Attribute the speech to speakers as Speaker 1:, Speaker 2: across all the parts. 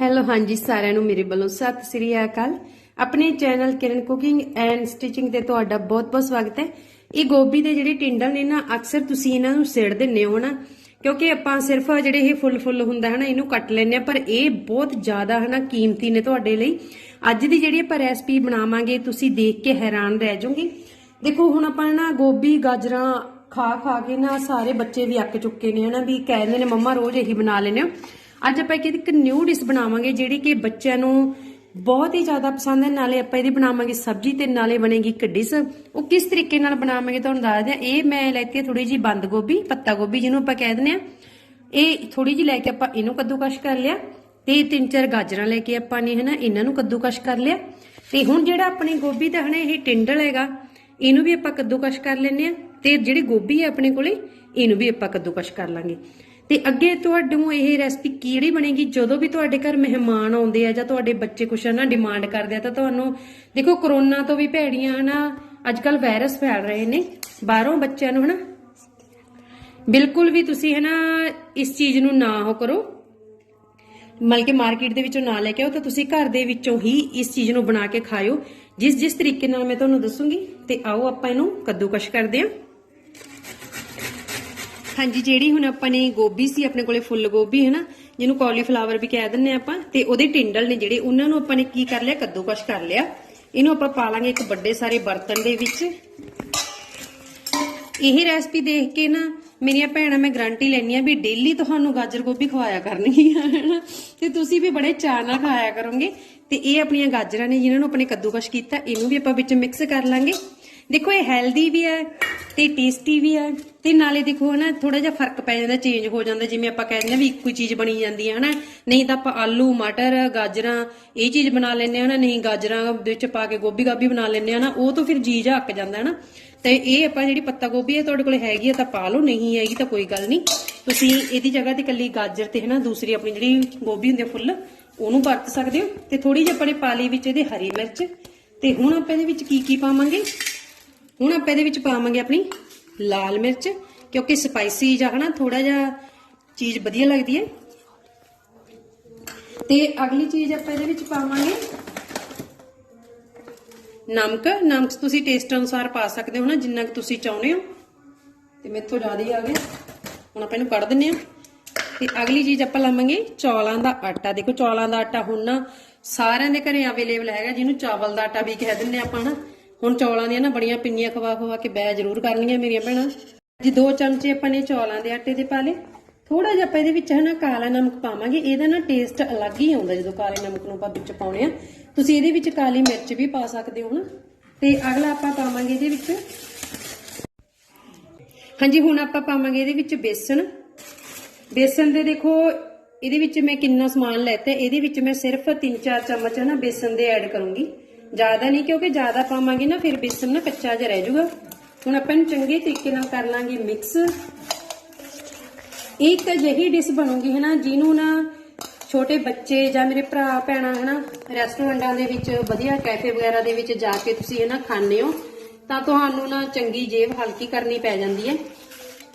Speaker 1: Hello, ਹਾਂਜੀ, ਸਾਰਿਆਂ ਨੂੰ ਮੇਰੇ ਵੱਲੋਂ ਸਤਿ ਸ੍ਰੀ ਅਕਾਲ। ਆਪਣੇ channel Kiran cooking and stitching ਤੇ ਤੁਹਾਡਾ ਬਹੁਤ-ਬਹੁਤ ਸਵਾਗਤ ਹੈ। ਇਹ ਗੋਭੀ ਦੇ ਜਿਹੜੇ ਟਿੰਡਲ ਨੇ ਨਾ, ਅਕਸਰ ਤੁਸੀਂ ਇਹਨਾਂ ਨੂੰ ਸਿੜ ਦਿੰਨੇ ਹੋ ਨਾ, ਕਿਉਂਕਿ ਆਪਾਂ ਸਿਰਫ ਜਿਹੜੇ ਇਹ ਫੁੱਲ ਫੁੱਲ ਹੁੰਦਾ ਹੈ ਨਾ ਇਹਨੂੰ ਕੱਟ ਲੈਂਦੇ ਆ ਪਰ ਇਹ ਬਹੁਤ ਜ਼ਿਆਦਾ ਹੈ ਨਾ ਕੀਮਤੀ ਨੇ ਤੁਹਾਡੇ ਲਈ। ਅੱਜ ਦੀ ਜਿਹੜੀ ਆਪਾਂ ਰੈਸਪੀ ਬਣਾਵਾਂਗੇ, ਤੁਸੀਂ ਦੇਖ ਕੇ ਹੈਰਾਨ ਰਹਿ ਜਾਓਗੇ। ਦੇਖੋ, ਹੁਣ ਆਪਾਂ ਨਾ ਗੋਭੀ, ਗਾਜਰਾਂ ਖਾ ਖਾ ਕੇ ਨਾ ਸਾਰੇ ਬੱਚੇ ਵੀ ਅੱਕ ਚੁੱਕੇ ਨੇ ਹਨਾ, ਵੀ ਕਹਿੰਦੇ ਨੇ, ਮੰਮਾ, ਰੋਜ਼ ਇਹੀ ਬਣਾ ਲੈਨੇ ਹੋ। ਅੱਜ ਆਪਾਂ ਇੱਕ ਨਿਊ ਡਿਸ਼ ਬਣਾਵਾਂਗੇ ਜਿਹੜੀ ਕਿ ਬੱਚਿਆਂ ਨੂੰ ਬਹੁਤ ਹੀ ਜ਼ਿਆਦਾ ਪਸੰਦ ਹੈ। ਨਾਲੇ ਆਪਾਂ ਇਹਦੀ ਬਣਾਵਾਂਗੇ ਸਬਜ਼ੀ ਤੇ ਨਾਲੇ ਬਣੇਗੀ ਇੱਕ ਡਿਸ਼ ਉਹ ਕਿਸ ਤਰੀਕੇ ਨਾਲ ਬਣਾਵਾਂਗੇ ਤੁਹਾਨੂੰ ਦੱਸਦੇ ਆ ਇਹ ਮੈਂ ਲੈਤੀ ਹੈ ਥੋੜੀ ਜੀ ਬੰਦ ਗੋਭੀ, ਪੱਤਾ ਗੋਭੀ ਜਿਹਨੂੰ ਆਪਾਂ ਕਹਿ ਦਿੰਦੇ ਆ ਇਹ ਥੋੜੀ ਜੀ ਲੈ ਕੇ ਆਪਾਂ ਇਹਨੂੰ ਕੱਦੂਕਸ਼ ਕਰ ਲਿਆ। ਤੇ ਤਿੰਨ ਚਾਰ ਗਾਜਰਾਂ ਲੈ ਕੇ ਆਪਾਂ ਨੇ ਹਨਾ ਇਹਨਾਂ ਨੂੰ ਕੱਦੂਕਸ਼ ਕਰ ਲਿਆ। ਤੇ ਹੁਣ ਜਿਹੜਾ ਆਪਣੀ ਗੋਭੀ ਦਾ ਹਨਾ ਇਹ ਟਿੰਡਲ ਹੈਗਾ, ਇਹਨੂੰ ਵੀ ਆਪਾਂ ਕੱਦੂਕਸ਼ ਕਰ ਲੈਨੇ ਆ ਤੇ ਜਿਹੜੀ ਗੋਭੀ ਹੈ ਆਪਣੇ ਕੋਲੇ, ਇਹਨੂੰ ਵੀ ਆਪਾਂ ਕੱਦੂਕਸ਼ ਕਰ ਲਾਂਗੇ। ਤੇ ਅੱਗੇ ਤੁਹਾਨੂੰ ਇਹ ਰੈਸਪੀ ਕਿਹੜੀ ਬਣੇਗੀ? ਜਦੋਂ ਵੀ ਤੁਹਾਡੇ ਘਰ ਮਹਿਮਾਨ ਆਉਂਦੇ ਆ ਜਾਂ ਤੁਹਾਡੇ ਬੱਚੇ ਕੁਛ ਨਾ ਡਿਮਾਂਡ ਕਰਦੇ ਆ, ਤਾਂ ਤੁਹਾਨੂੰ, ਦੇਖੋ ਕਰੋਨਾ ਤੋਂ ਵੀ ਭੈੜੀਆਂ ਨਾ ਅੱਜ ਕੱਲ ਵਾਇਰਸ ਫੈਲ ਰਹੇ ਨੇ, ਬਾਹਰੋਂ ਬੱਚਿਆਂ ਨੂੰ ਹਨਾ। ਬਿਲਕੁਲ ਵੀ ਤੁਸੀਂ ਹਨਾ, ਇਸ ਚੀਜ਼ ਨੂੰ ਨਾ ਹੋ ਕਰੋ। ਮਤਲਬ ਕਿ ਮਾਰਕੀਟ ਦੇ ਵਿੱਚੋਂ ਨਾ ਲੈ ਕੇ ਆਓ, ਤਾਂ ਤੁਸੀਂ ਘਰ ਦੇ ਵਿੱਚੋਂ ਹੀ ਇਸ ਚੀਜ਼ ਨੂੰ ਬਣਾ ਕੇ ਖਾਇਓ। ਜਿਸ ਜਿਸ ਤਰੀਕੇ ਨਾਲ ਮੈਂ ਤੁਹਾਨੂੰ ਦੱਸੂਗੀ, ਤੇ ਆਓ ਆਪਾਂ ਇਹਨੂੰ ਕੱਦੂਕਸ਼ ਕਰਦੇ ਹਾਂ। ਹਾਂਜੀ, ਜਿਹੜੀ ਹੁਣ ਆਪਾਂ ਨੇ ਗੋਭੀ ਸੀ, ਆਪਣੇ ਕੋਲੇ ਫੁੱਲ ਗੋਭੀ, ਹੈ ਨਾ? ਜਿਹਨੂੰ ਕਾਲੀਫਲਾਵਰ ਵੀ ਕਹਿ ਦਿੰਨੇ ਆਪਾਂ, ਤੇ ਉਹਦੇ ਟਿੰਡਲ ਨੇ ਜਿਹੜੇ, ਉਹਨਾਂ ਨੂੰ ਆਪਾਂ ਨੇ ਕੀ ਕਰ ਲਿਆ? ਕੱਦੂਕਸ਼ ਕਰ ਲਿਆ। ਇਹਨੂੰ ਆਪਾਂ ਪਾ ਲਾਂਗੇ ਇੱਕ ਵੱਡੇ ਸਾਰੇ ਬਰਤਨ ਦੇ ਵਿੱਚ। ਇਹ ਰੈਸਪੀ ਦੇਖ ਕੇ ਨਾ, ਮੇਰੀਆਂ ਭੈਣਾਂ, ਮੈਂ ਗਰੰਟੀ ਲੈਣੀ ਆ ਵੀ ਡੇਲੀ ਤੁਹਾਨੂੰ ਗਾਜਰ ਗੋਭੀ ਖਵਾਇਆ ਕਰਨਗੀਆਂ ਹਨਾ ਤੇ ਤੁਸੀਂ ਵੀ ਬੜੇ ਚਾਅ ਨਾਲ ਖਾਇਆ ਕਰੋਗੇ। ਤੇ ਇਹ ਆਪਣੀਆਂ ਗਾਜਰਾਂ ਨੇ, ਜਿਨ੍ਹਾਂ ਨੂੰ ਆਪਣੇ ਕੱਦੂਕਸ਼ ਕੀਤਾ, ਇਹਨੂੰ ਵੀ ਆਪਾਂ ਵਿੱਚ ਮਿਕਸ ਕਰ ਲਾਂਗੇ। ਦੇਖੋ, ਇਹ ਹੈਲਦੀ ਵੀ ਹੈ ਤੇ ਟੇਸਟੀ ਵੀ ਹੈ ਤੇ ਨਾਲੇ ਦੇਖੋ ਹਨਾ ਥੋੜਾ ਜਿਹਾ ਫ਼ਰਕ ਪੈ ਜਾਂਦਾ ਚੇਂਜ ਹੋ ਜਾਂਦਾ, ਜਿਵੇਂ ਆਪਾਂ ਕਹਿੰਦੇ ਆ ਵੀ ਇੱਕੋ ਹੀ ਚੀਜ਼ ਬਣੀ ਜਾਂਦੀ ਹੈ, ਹਨਾ। ਨਹੀਂ ਤਾਂ ਆਪਾਂ ਆਲੂ, ਮਟਰ, ਗਾਜਰਾਂ, ਇਹ ਚੀਜ਼ ਬਣਾ ਲੈਂਦੇ ਆ ਨਾ ਨਹੀਂ ਗਾਜਰਾਂ ਵਿੱਚ ਪਾ ਕੇ ਗੋਭੀ ਗਾਭੀ ਬਣਾ ਲੈਂਦੇ ਆ ਨਾ ਉਹ ਤੋਂ ਫਿਰ ਜੀ ਜਾ ਅੱਕ ਜਾਂਦਾ, ਹਨਾ। ਤੇ ਇਹ ਆਪਾਂ ਜਿਹੜੀ ਪੱਤਾ ਗੋਭੀ ਹੈ ਤੁਹਾਡੇ ਕੋਲ ਹੈਗੀ ਹੈ ਤਾਂ ਪਾ ਲਓ, ਨਹੀਂ ਹੈਗੀ ਤਾਂ ਕੋਈ ਗੱਲ ਨਹੀਂ। ਤੁਸੀਂ ਇਹਦੀ ਜਗ੍ਹਾ ਤੇ ਕੱਲੀ ਗਾਜਰ ਤੇ, ਹਨਾ, ਦੂਸਰੀ ਆਪਣੀ ਜਿਹੜੀ ਗੋਭੀ ਹੁੰਦੀ ਹੈ ਫੁੱਲ, ਉਹਨੂੰ ਵਰਤ ਸਕਦੇ ਹੋ। ਤੇ ਥੋੜੀ ਜਿਹੀ ਆਪਣੇ ਪਾ ਲਈ ਵਿੱਚ ਇਹਦੇ ਹਰੀ ਮਿਰਚ। ਤੇ ਹੁਣ ਆਪਾਂ ਇਹਦੇ ਵਿੱਚ ਕੀ ਕੀ ਪਾਵਾਂਗੇ? ਹੁਣ ਆਪਾਂ ਇਹਦੇ ਵਿੱਚ ਪਾਵਾਂਗੇ ਆਪਣੀ ਲਾਲ ਮਿਰਚ, ਕਿਉਂਕਿ ਸਪਾਈਸੀ ਜਾਂ ਹਨਾ ਥੋੜਾ ਜਿਹਾ ਚੀਜ਼ ਵਧੀਆ ਲੱਗਦੀ ਹੈ। ਤੇ ਅਗਲੀ ਚੀਜ਼ ਆਪਾਂ ਇਹਦੇ ਵਿੱਚ ਪਾਵਾਂਗੇ। ਨਮਕ ਨਮਕ ਤੁਸੀਂ ਟੇਸਟ ਅਨੁਸਾਰ ਪਾ ਸਕਦੇ ਹੋ ਨਾ, ਜਿੰਨਾ ਕਿ ਤੁਸੀਂ ਚਾਹੁੰਦੇ ਹੋ। ਤੇ ਮੇਥੋਂ ਜ਼ਿਆਦਾ ਹੀ ਆ ਗਿਆ। ਹੁਣ ਆਪਾਂ ਇਹਨੂੰ ਕੱਢ ਦਿੰਨੇ ਆ ਤੇ ਅਗਲੀ ਚੀਜ਼ ਆਪਾਂ ਲਾਵਾਂਗੇ ਚੌਲਾਂ ਦਾ ਆਟਾ। ਦੇਖੋ ਚੌਲਾਂ ਦਾ ਆਟਾ ਹੁਣ ਨਾ ਸਾਰਿਆਂ ਦੇ ਘਰੇ ਅਵੇਲੇਬਲ ਹੈਗਾ, ਜਿਹਨੂੰ ਚਾਵਲ ਦਾ ਆਟਾ ਵੀ ਕਹਿ ਦਿੰਨੇ ਆਪਾਂ ਨਾ ਹੁਣ ਚੌਲਾਂ ਦੀਆਂ ਨਾ ਬੜੀਆਂ ਪਿੰਨੀਆਂ ਖਵਾ ਖਵਾ ਕੇ ਬੈ ਜ਼ਰੂਰ ਕਰਨੀਆਂ ਮੇਰੀਆਂ ਭੈਣਾਂ। ਜੀ ਦੋ ਚਮਚੇ ਆਪਾਂ ਨੇ ਚੌਲਾਂ ਦੇ ਆਟੇ ਦੇ ਪਾ ਲਏ। ਥੋੜਾ ਜਿਹਾ ਆਪਾਂ ਇਹਦੇ ਵਿੱਚ ਹਨਾ ਕਾਲਾ ਨਮਕ ਪਾਵਾਂਗੇ। ਇਹਦਾ ਨਾ ਟੇਸਟ ਅਲੱਗ ਹੀ ਆਉਂਦਾ ਜਦੋਂ ਕਾਲੇ ਨਮਕ ਨੂੰ ਆਪਾਂ ਵਿੱਚ ਪਾਉਣੇ ਆ। ਤੁਸੀਂ ਇਹਦੇ ਵਿੱਚ ਕਾਲੀ ਮਿਰਚ ਵੀ ਪਾ ਸਕਦੇ ਹੋ ਨਾ। ਤੇ ਅਗਲਾ ਆਪਾਂ ਪਾਵਾਂਗੇ ਇਹਦੇ ਵਿੱਚ ਹਾਂਜੀ, ਹੁਣ ਆਪਾਂ ਪਾਵਾਂਗੇ ਇਹਦੇ ਵਿੱਚ ਬੇਸਣ ਬੇਸਣ ਦੇ ਦੇਖੋ, ਇਹਦੇ ਵਿੱਚ ਮੈਂ ਕਿੰਨਾ ਸਮਾਨ ਲੈਤਾ। ਇਹਦੇ ਵਿੱਚ ਮੈਂ ਸਿਰਫ 3-4 ਚਮਚ ਨਾ ਬੇਸਣ ਦੇ ਐਡ ਕਰੂੰਗੀ। ਜ਼ਿਆਦਾ ਨਹੀਂ, ਕਿਉਂਕਿ ਜ਼ਿਆਦਾ ਪਾਵਾਂਗੇ ਨਾ, ਫਿਰ ਬੇਸਨ ਨਾ ਕੱਚਾ ਜਿਹਾ ਰਹਿ ਜਾਊਗਾ। ਹੁਣ ਆਪਾਂ ਨੂੰ ਚੰਗੇ ਤਰੀਕੇ ਨਾਲ ਕਰ ਲਾਂਗੇ ਮਿਕਸ ਇੱਕ ਅਜਿਹੀ ਡਿਸ਼ ਬਣੂਗੀ ਹੈ ਨਾ ਜਿਹਨੂੰ ਨਾ ਛੋਟੇ ਬੱਚੇ ਜਾਂ ਮੇਰੇ ਭਰਾ, ਭੈਣਾਂ ਹੈ ਨਾ ਰੈਸਟੋਰੈਂਟਾਂ ਦੇ ਵਿੱਚ ਵਧੀਆ ਕੈਫੇ ਵਗੈਰਾ ਦੇ ਵਿੱਚ ਜਾ ਕੇ ਤੁਸੀਂ ਇਹ ਨਾ ਖਾਣੇ ਹੋ, ਤਾਂ ਤੁਹਾਨੂੰ ਨਾ ਚੰਗੀ ਜੇਬ ਹਲਕੀ ਕਰਨੀ ਪੈ ਜਾਂਦੀ ਹੈ।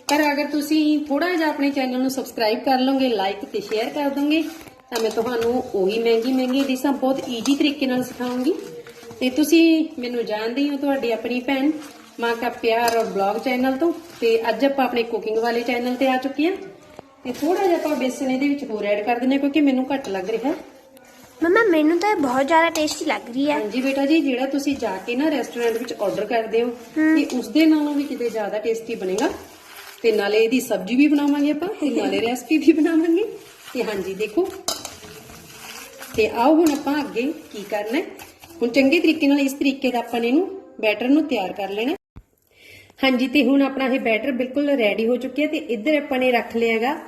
Speaker 1: ਪਰ ਅਗਰ ਤੁਸੀਂ ਥੋੜਾ ਜਿਹਾ ਆਪਣੇ ਚੈਨਲ ਨੂੰ ਸਬਸਕ੍ਰਾਈਬ ਕਰ ਲਓਗੇ ਲਾਈਕ ਤੇ ਸ਼ੇਅਰ ਕਰ ਦੋਗੇ, ਤਾਂ ਮੈਂ ਤੁਹਾਨੂੰ ਉਹੀ ਮਹਿੰਗੀ ਮਹਿੰਗੀ ਡਿਸ਼ਾਂ ਬਹੁਤ ਈਜ਼ੀ ਤਰੀਕੇ ਨਾਲ ਸਿਖਾਉਂਗੀ। ਤੇ ਤੁਸੀਂ ਮੈਨੂੰ ਜਾਣਦੇ ਹੋ ਤੁਹਾਡੀ ਆਪਣੀ ਭੈਣ ਮਾਂ ਕਾ ਪਿਆਰ ਔਰ ਬਲੌਗ ਚੈਨਲ ਤੋਂ ਤੇ ਅੱਜ ਆਪਾਂ ਆਪਣੇ ਕੁਕਿੰਗ ਵਾਲੇ ਚੈਨਲ ਤੇ ਆ ਚੁੱਕੇ ਹਾਂ। ਤੇ ਥੋੜਾ ਜਿਹਾ ਆਪਾਂ ਬੇਸਨ ਇਹਦੇ ਵਿੱਚ ਹੋਰ ਐਡ ਕਰ ਹਾਂ ਕਿਉਂਕਿ ਮੈਨੂੰ ਘੱਟ ਲੱਗ ਰਿਹਾ।
Speaker 2: ਮਮਾ ਮੈਨੂੰ ਤਾਂ ਇਹ ਬਹੁਤ ਜ਼ਿਆਦਾ ਟੇਸਟੀ ਲੱਗ ਰਹੀ ਹੈ।
Speaker 1: ਹਾਂਜੀ ਬੇਟਾ ਜੀ ਜਿਹੜਾ ਤੁਸੀਂ ਜਾ ਕੇ ਨਾ ਰੈਸਟੋਰੈਂਟ ਵਿੱਚ ਆਰਡਰ ਕਰਦੇ ਹੋ ਤੇ ਉਸ ਦੇ ਨਾਲੋਂ ਵੀ ਕਿਤੇ ਜ਼ਿਆਦਾ ਟੇਸਟੀ ਬਣੇਗਾ। ਤੇ ਨਾਲੇ ਇਹਦੀ ਸਬਜ਼ੀ ਵੀ ਬਣਾਵਾਂਗੇ ਆਪਾਂ ਤੇ ਨਾਲੇ ਰੈਸਪੀ ਵੀ ਬਣਾਵਾਂਗੇ। ਤੇ ਹਾਂਜੀ ਦੇਖੋ। ਤੇ ਆਓ ਹੁਣ ਆਪਾਂ ਅੱਗੇ ਕੀ ਕਰਨਾ ਹੈ। ਹੁਣ ਚੰਗੇ ਤਰੀਕੇ ਨਾਲ ਇਸ ਤਰੀਕੇ ਦਾ ਆਪਾਂ ਨੇ ਇਹਨੂੰ ਬੈਟਰ ਨੂੰ ਤਿਆਰ ਕਰ ਲੈਣਾ। ਹਾਂਜੀ, ਤੇ ਹੁਣ ਆਪਣਾ ਇਹ ਬੈਟਰ ਬਿਲਕੁਲ ਰੈਡੀ ਹੋ ਚੁੱਕਿਆ ਤੇ ਇੱਧਰ ਆਪਾਂ ਨੇ ਰੱਖ ਲਿਆ ਹੈਗਾ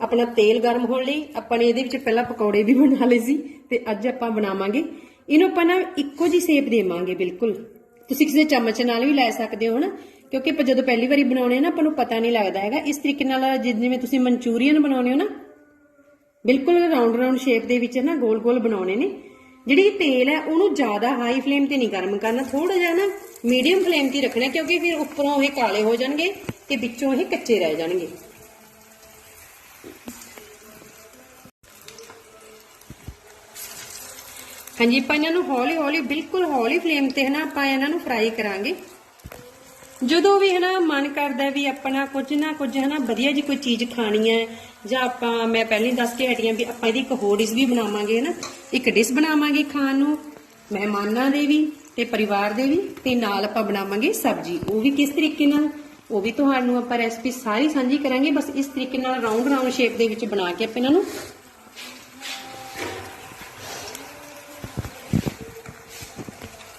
Speaker 1: ਆਪਣਾ ਤੇਲ ਗਰਮ ਹੋਣ ਲਈ। ਆਪਾਂ ਨੇ ਇਹਦੇ ਵਿੱਚ ਪਹਿਲਾਂ ਪਕੌੜੇ ਵੀ ਬਣਾ ਲਏ ਸੀ ਤੇ ਅੱਜ ਆਪਾਂ ਬਣਾਵਾਂਗੇ। ਇਹਨੂੰ ਆਪਾਂ ਨਾ ਇੱਕੋ ਜੀ ਸ਼ੇਪ ਦੇਵਾਂਗੇ ਬਿਲਕੁਲ। ਤੁਸੀਂ ਕਿਸੇ ਚਮਚ ਨਾਲ ਵੀ ਲੈ ਸਕਦੇ ਹੋ ਨਾ, ਕਿਉਂਕਿ ਆਪਾਂ ਜਦੋਂ ਪਹਿਲੀ ਵਾਰੀ ਬਣਾਉਣੇ ਆ ਨਾ, ਆਪਾਂ ਨੂੰ ਪਤਾ ਨਹੀਂ ਲੱਗਦਾ ਹੈਗਾ। ਇਸ ਤਰੀਕੇ ਨਾਲ ਜਿ- ਜਿਵੇਂ ਤੁਸੀਂ ਮਨਚੂਰੀਅਨ ਬਣਾਉਣੇ ਹੋ ਨਾ, ਬਿਲਕੁਲ ਰਾਉਂਡ ਰਾਉਂਡ ਸ਼ੇਪ ਦੇ ਵਿੱਚ ਨਾ ਗੋਲ ਗੋਲ ਬਣਾਉਣੇ ਨੇ। ਜਿਹੜੀ ਤੇਲ ਹੈ, ਉਹਨੂੰ ਜ਼ਿਆਦਾ ਹਾਈ ਫਲੇਮ ਤੇ ਨਹੀਂ ਗਰਮ ਕਰਨਾ ਥੋੜਾ ਜਿਹਾ ਨਾ ਮੀਡੀਅਮ ਫਲੇਮ ਤੇ ਰੱਖਣਾ, ਕਿਉਂਕਿ ਫਿਰ ਉੱਪਰੋਂ ਇਹ ਕਾਲੇ ਹੋ ਜਾਣਗੇ ਤੇ ਵਿੱਚੋਂ ਇਹ ਕੱਚੇ ਰਹਿ ਜਾਣਗੇ। ਹਾਂਜੀ, ਆਪਾਂ ਇਹਨਾਂ ਨੂੰ ਹੌਲੀ ਹੌਲੀ, ਬਿਲਕੁਲ ਹੌਲੀ ਫਲੇਮ ਤੇ ਹਨਾ ਆਪਾਂ ਇਹਨਾਂ ਨੂੰ ਫਰਾਈ ਕਰਾਂਗੇ। ਜਦੋਂ ਵੀ ਹਨਾ ਮਨ ਕਰਦਾ ਵੀ ਆਪਣਾ ਕੁਝ ਨਾ ਕੁਝ ਹਨਾ ਵਧੀਆ ਜੀ ਕੋਈ ਚੀਜ਼ ਖਾਣੀ ਹੈ, ਜਾਂ ਆਪਾਂ, ਮੈਂ ਪਹਿਲਾਂ ਹੀ ਦੱਸ ਕੇ ਹਟੀ ਆਂ ਵੀ ਆਪਾਂ ਇਹਦੀ ਇੱਕ ਹੋਰ ਵੀ ਬਣਾਵਾਂਗੇ ਹਨਾ। ਇੱਕ ਡਿਸ਼ ਬਣਾਵਾਂਗੇ ਖਾਣ ਨੂੰ, ਮਹਿਮਾਨਾਂ ਦੇ ਵੀ ਤੇ ਪਰਿਵਾਰ ਦੇ ਵੀ, ਤੇ ਨਾਲ ਆਪਾਂ ਬਣਾਵਾਂਗੇ ਸਬਜ਼ੀ। ਉਹ ਵੀ ਕਿਸ ਤਰੀਕੇ ਨਾਲ? ਉਹ ਵੀ ਤੁਹਾਨੂੰ ਆਪਾਂ ਰੈਸਪੀ ਸਾਰੀ ਸਾਂਝੀ ਕਰਾਂਗੇ, ਬਸ ਇਸ ਤਰੀਕੇ ਨਾਲ ਰਾਉਂਡ ਰਾਉਂਡ ਸ਼ੇਪ ਦੇ ਵਿੱਚ ਬਣਾ ਕੇ ਆਪਾਂ ਇਹਨਾਂ ਨੂੰ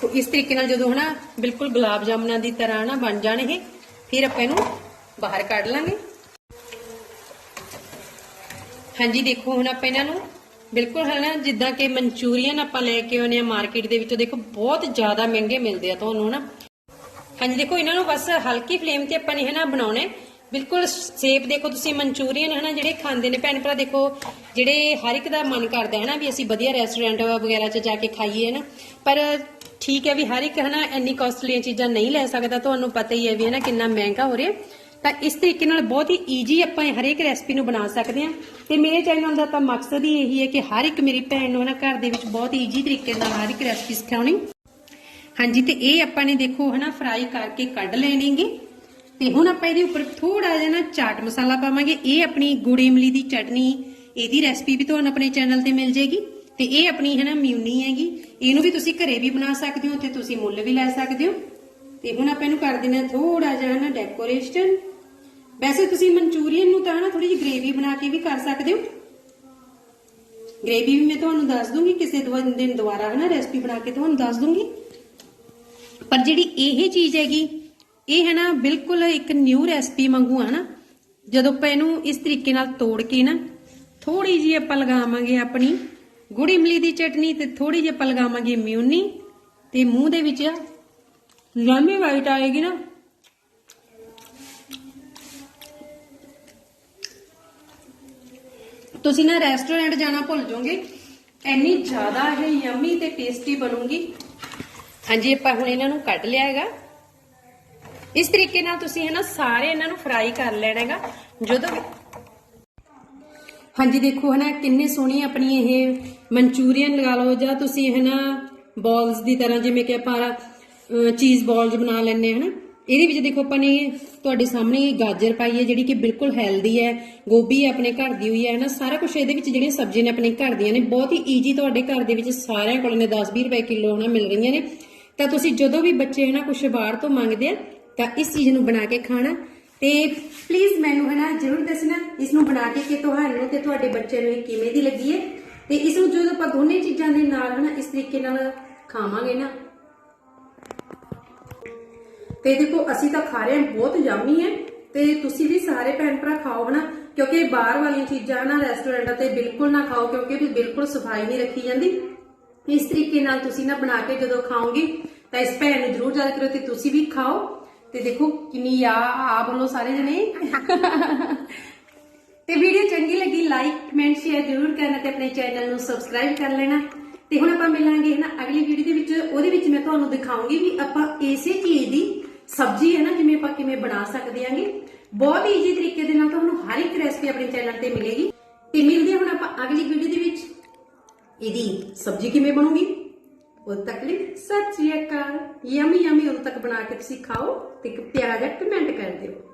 Speaker 1: ਤੋ ਇਸ ਤਰੀਕੇ ਨਾਲ ਜਦੋਂ ਹਨਾ, ਬਿਲਕੁਲ ਗੁਲਾਬ ਜਾਮਨਾਂ ਦੀ ਤਰ੍ਹਾਂ ਨਾ ਬਣ ਜਾਣ ਇਹ, ਫਿਰ ਆਪਾਂ ਇਹਨੂੰ ਬਾਹਰ ਕੱਢ ਲਾਂਗੇ। ਹਾਂਜੀ, ਦੇਖੋ ਹੁਣ ਆਪਾਂ ਇਹਨਾਂ ਨੂੰ ਬਿਲਕੁਲ ਹੈ ਨਾ, ਜਿੱਦਾਂ ਕਿ ਮਨਚੂਰੀਅਨ ਆਪਾਂ ਲੈ ਕੇ ਆਉਨੇ ਆ ਮਾਰਕੀਟ ਦੇ ਵਿੱਚੋਂ, ਦੇਖੋ ਬਹੁਤ ਜ਼ਿਆਦਾ ਮਹਿੰਗੇ ਮਿਲਦੇ ਆ ਤੁਹਾਨੂੰ ਨਾ। ਹਾਂਜੀ, ਦੇਖੋ ਇਹਨਾਂ ਨੂੰ ਬਸ ਹਲਕੀ ਫਲੇਮ ਤੇ ਆਪਾਂ ਨੇ ਨਾ ਬਣਾਉਣੇ। ਬਿਲਕੁਲ ਸ਼ੇਪ ਦੇਖੋ ਤੁਸੀਂ, ਮਨਚੂਰੀਅਨ ਹਨਾ ਜਿਹੜੇ ਖਾਂਦੇ ਨੇ ਭੈਣ ਭਰਾ, ਦੇਖੋ ਜਿਹੜੇ ਹਰ ਇੱਕ ਦਾ ਮਨ ਕਰਦਾ ਹੈ ਨਾ ਵੀ ਅਸੀਂ ਵਧੀਆ ਰੈਸਟੋਰੈਂਟ ਵਗੈਰਾ 'ਚ ਜਾ ਕੇ ਖਾਈਏ ਨਾ। ਪਰ ਠੀਕ ਹੈ ਵੀ ਹਰ ਇੱਕ ਹਨਾ ਇੰਨੀ ਕਾਸਟਲੀਆਂ ਚੀਜ਼ਾਂ ਨਹੀਂ ਲੈ ਸਕਦਾ, ਤੁਹਾਨੂੰ ਪਤਾ ਹੀ ਹੈ ਵੀ ਹਨਾ ਕਿੰਨਾ ਮਹਿੰਗਾ ਹੋ ਰਿਹਾ। ਤਾਂ ਇਸ ਤਰੀਕੇ ਨਾਲ ਬਹੁਤ ਹੀ ਈਜੀ ਆਪਾਂ ਹਰੇਕ ਰੈਸਪੀ ਨੂੰ ਬਣਾ ਸਕਦੇ ਹਾਂ। ਤੇ ਮੇਰੇ ਚੈਨਲ ਦਾ ਤਾਂ ਮਕਸਦ ਹੀ ਇਹੀ ਹੈ ਕਿ ਹਰ ਇੱਕ ਮੇਰੀ ਭੈਣ ਨੂੰ ਨਾ ਘਰ ਦੇ ਵਿੱਚ ਬਹੁਤ ਈਜੀ ਤਰੀਕੇ ਨਾਲ ਹਰ ਇੱਕ ਰੈਸਪੀ ਸਿਖਾਉਣੀ। ਹਾਂਜੀ, ਤੇ ਇਹ ਆਪਾਂ ਨੇ ਦੇਖੋ ਹਨਾ ਫਰਾਈ ਕਰਕੇ ਕੱਢ ਲੈਣਗੇ ਤੇ ਹੁਣ ਆਪਾਂ ਇਹਦੇ ਉੱਪਰ ਥੋੜਾ ਜਿਹਾ ਨਾ ਚਾਟ ਮਸਾਲਾ ਪਾਵਾਂਗੇ। ਇਹ ਆਪਣੀ ਗੁੜ ਇਮਲੀ ਦੀ ਚਟਨੀ, ਇਹਦੀ ਰੈਸਪੀ ਵੀ ਤੁਹਾਨੂੰ ਆਪਣੇ ਚੈਨਲ ਤੇ ਮਿਲ ਜੇਗੀ ਤੇ ਇਹ ਆਪਣੀ ਹੈ ਨਾ ਮਿਊਨੀ ਹੈਗੀ। ਇਹਨੂੰ ਵੀ ਤੁਸੀਂ ਘਰੇ ਵੀ ਬਣਾ ਸਕਦੇ ਹੋ ਤੇ ਤੁਸੀਂ ਮੁੱਲ ਵੀ ਲੈ ਸਕਦੇ ਹੋ। ਤੇ ਹੁਣ ਆਪਾਂ ਇਹਨੂੰ ਕਰ ਦਿੰਦੇ ਹਾਂ ਥੋੜਾ ਜਿਹਾ ਨਾ ਡੈਕੋਰੇਸ਼ਨ ਵੈਸੇ ਤੁਸੀਂ ਮਨਚੂਰੀਅਨ ਨੂੰ ਤਾਂ ਨਾ ਥੋੜੀ ਜਿਹੀ ਗ੍ਰੇਵੀ ਬਣਾ ਕੇ ਵੀ ਕਰ ਸਕਦੇ ਹੋ। ਗ੍ਰੇਵੀ ਵੀ ਮੈਂ ਤੁਹਾਨੂੰ ਦੱਸ ਦੂੰਗੀ, ਕਿਸੇ ਦਿਨ ਦੁਬਾਰਾ ਹੈ ਨਾ ਰੈਸਪੀ ਬਣਾ ਕੇ ਤੁਹਾਨੂੰ ਦੱਸ ਦੂੰਗੀ। ਪਰ ਜਿਹੜੀ ਇਹ ਚੀਜ਼ ਹੈਗੀ, ਇਹ ਹੈ ਨਾ ਬਿਲਕੁਲ ਇੱਕ ਨਿਊ ਰੈਸਪੀ ਵਾਂਗੂ ਹੈ ਨਾ। ਜਦੋਂ ਆਪਾਂ ਇਹਨੂੰ ਇਸ ਤਰੀਕੇ ਨਾਲ ਤੋੜ ਕੇ ਨਾ ਥੋੜੀ ਜੀ ਆਪਾਂ ਲਗਾਵਾਂਗੇ ਆਪਣੀ ਗੁੜ ਇਮਲੀ ਦੀ ਚਟਨੀ ਤੇ ਥੋੜੀ ਜਿਹੀ ਆਪਾਂ ਲਗਾਵਾਂਗੇ ਮਿਊਨੀ ਤੇ ਮੂੰਹ ਦੇ ਵਿੱਚ ਯਮੀ ਵਾਈਟ ਆਏਗੀ ਨਾ ਤੁਸੀਂ ਨਾ ਰੈਸਟੋਰੈਂਟ ਜਾਣਾ ਭੁੱਲ ਜਾਓਗੇ। ਇੰਨੀ ਜ਼ਿਆਦਾ ਇਹ ਯਮੀ ਤੇ ਟੇਸਟੀ ਬਣੂਗੀ। ਹਾਂਜੀ ਆਪਾਂ ਹੁਣ ਇਹਨਾਂ ਨੂੰ ਕੱਢ ਲਿਆ ਹੈਗਾ। ਇਸ ਤਰੀਕੇ ਨਾਲ ਤੁਸੀਂ ਹੈ ਨਾ ਸਾਰੇ ਇਹਨਾਂ ਨੂੰ ਫਰਾਈ ਕਰ ਲੈਣਾ ਹੈਗਾ। ਜਦੋਂ ਹਾਂਜੀ ਦੇਖੋ ਹੈ ਨਾ ਕਿੰਨੇ ਸੋਹਣੀ ਆਪਣੀ ਇਹ ਮਨਚੂਰੀਅਨ ਲਗਾ ਲਓ ਜਾਂ ਤੁਸੀਂ ਹੈ ਨਾ ਬਾਲਸ ਦੀ ਤਰ੍ਹਾਂ ਜਿਵੇਂ ਕਿ ਆਪਾਂ ਚੀਜ਼ ਬਾਲਸ ਬਣਾ ਲੈਂਦੇ ਹਾਂ ਨਾ। ਇਹਦੇ ਵਿੱਚ ਦੇਖੋ ਆਪਾਂ ਨੇ ਤੁਹਾਡੇ ਸਾਹਮਣੇ ਗਾਜਰ ਪਾਈ ਹੈ, ਜਿਹੜੀ ਕਿ ਬਿਲਕੁਲ ਹੈਲਦੀ ਹੈ, ਗੋਭੀ ਆਪਣੇ ਘਰ ਦੀ ਹੋਈ ਹੈ ਨਾ ਸਾਰਾ ਕੁਝ ਇਹਦੇ ਵਿੱਚ ਜਿਹੜੀਆਂ ਸਬਜ਼ੀਆਂ ਨੇ ਆਪਣੇ ਘਰ ਦੀਆਂ ਨੇ, ਬਹੁਤ ਹੀ ਈਜੀ ਤੁਹਾਡੇ ਘਰ ਦੇ ਵਿੱਚ ਸਾਰਿਆਂ ਕੋਲ ਨੇ 10-20 ਰੁਪਏ ਕਿਲੋ ਹਨਾ ਮਿਲ ਰਹੀਆਂ ਨੇ। ਤਾਂ ਤੁਸੀਂ ਜਦੋਂ ਵੀ ਬੱਚੇ ਹਨਾ ਕੁਝ ਬਾਹਰ ਤੋਂ ਮੰਗਦੇ ਆ, ਤਾਂ ਇਸ ਚੀਜ਼ ਨੂੰ ਬਣਾ ਕੇ ਖਾਣਾ। ਤੇ ਪਲੀਜ਼ ਮੈਨੂੰ ਹਨਾ ਜਰੂਰ ਦੱਸਣਾ, ਇਸ ਨੂੰ ਬਣਾ ਕੇ ਕਿ ਤੁਹਾਨੂੰ ਤੇ ਤੁਹਾਡੇ ਬੱਚੇ ਨੂੰ ਇਹ ਕਿਵੇਂ ਦੀ ਲੱਗੀ ਹੈ। ਤੇ ਇਸ ਨੂੰ ਜਦੋਂ ਆਪਾਂ ਦੋਨੇ ਚੀਜ਼ਾਂ ਦੇ ਨਾਲ ਹਨਾ ਇਸ ਤਰੀਕੇ ਨਾਲ ਖਾਵਾਂਗੇ ਨਾ ਤੇ ਦੇਖੋ, ਅਸੀਂ ਤਾਂ ਖਾ ਰਹੇ ਹਾਂ, ਬਹੁਤ ਯਮੀ ਹੈ। ਤੇ ਤੁਸੀਂ ਵੀ ਸਾਰੇ ਭੈਣ ਭਰਾ ਖਾਓ, ਹਨਾ? ਕਿਉਂਕਿ ਬਾਹਰ ਵਾਲੀਆਂ ਚੀਜ਼ਾਂ ਨਾ ਰੈਸਟੋਰੈਂਟਾਂ ਤੇ ਬਿਲਕੁਲ ਨਾ ਖਾਓ, ਕਿਉਂਕਿ ਵੀ ਬਿਲਕੁਲ ਸਫ਼ਾਈ ਨਹੀਂ ਰੱਖੀ ਜਾਂਦੀ। ਇਸ ਤਰੀਕੇ ਨਾਲ ਤੁਸੀਂ ਨਾ ਬਣਾ ਕੇ ਜਦੋਂ ਖਾਓਗੇ, ਤਾਂ ਇਸ ਭੈਣ ਨੂੰ ਜਰੂਰ ਯਾਦ ਕਰੋ ਤੇ ਤੁਸੀਂ ਵੀ ਖਾਓ। ਤੇ ਦੇਖੋ, ਕਿੰਨੀ ਆ ਆ ਬੋਲੋ ਸਾਰੇ ਜਣੇ। ਤੇ ਵੀਡੀਓ ਚੰਗੀ ਲੱਗੀ ਲਾਈਕ ਕਮੈਂਟ ਸ਼ੇਅਰ ਜਰੂਰ ਕਰਨਾ ਤੇ ਆਪਣੇ ਚੈਨਲ ਨੂੰ ਸਬਸਕ੍ਰਾਈਬ ਕਰ ਲੈਣਾ। ਤੇ ਹੁਣ ਆਪਾਂ ਮਿਲਾਂਗੇ ਹੈ ਨਾ ਅਗਲੀ ਵੀਡੀਓ ਦੇ ਵਿੱਚ। ਉਹਦੇ ਵਿੱਚ ਮੈਂ ਤੁਹਾਨੂੰ ਦਿਖਾਉਂਗੀ ਵੀ ਆਪਾਂ ਇਸੇ ਚੀਜ਼ ਦੀ ਸਬਜ਼ੀ ਹੈ ਨਾ, ਜਿਵੇਂ ਆਪਾਂ ਕਿਵੇਂ ਬਣਾ ਸਕਦੇ ਆਂਗੇ। ਬਹੁਤ ਈਜ਼ੀ ਤਰੀਕੇ ਦੇ ਨਾਲ ਤੁਹਾਨੂੰ ਹਰ ਇੱਕ ਰੈਸਪੀ ਆਪਣੇ ਚੈਨਲ ਤੇ ਮਿਲੇਗੀ। ਤੇ ਮਿਲਦੇ ਹਾਂ ਹੁਣ ਆਪਾਂ ਅਗਲੀ ਵੀਡੀਓ ਦੇ ਵਿੱਚ। ਇਹਦੀ ਸਬਜ਼ੀ ਕਿਵੇਂ ਬਣੂਗੀ? ਉਦੋਂ ਤੱਕ ਲਈ ਸਤਿ ਸ਼੍ਰੀ ਅਕਾਲ। ਯਮੀ ਯਮੀ ਉਦੋਂ ਤੱਕ ਬਣਾ ਕੇ ਤੁਸੀਂ ਖਾਓ ਤੇ ਇੱਕ ਪਿਆਰਾ ਜਿਹਾ ਕਮੈਂਟ ਕਰ ਦਿਓ।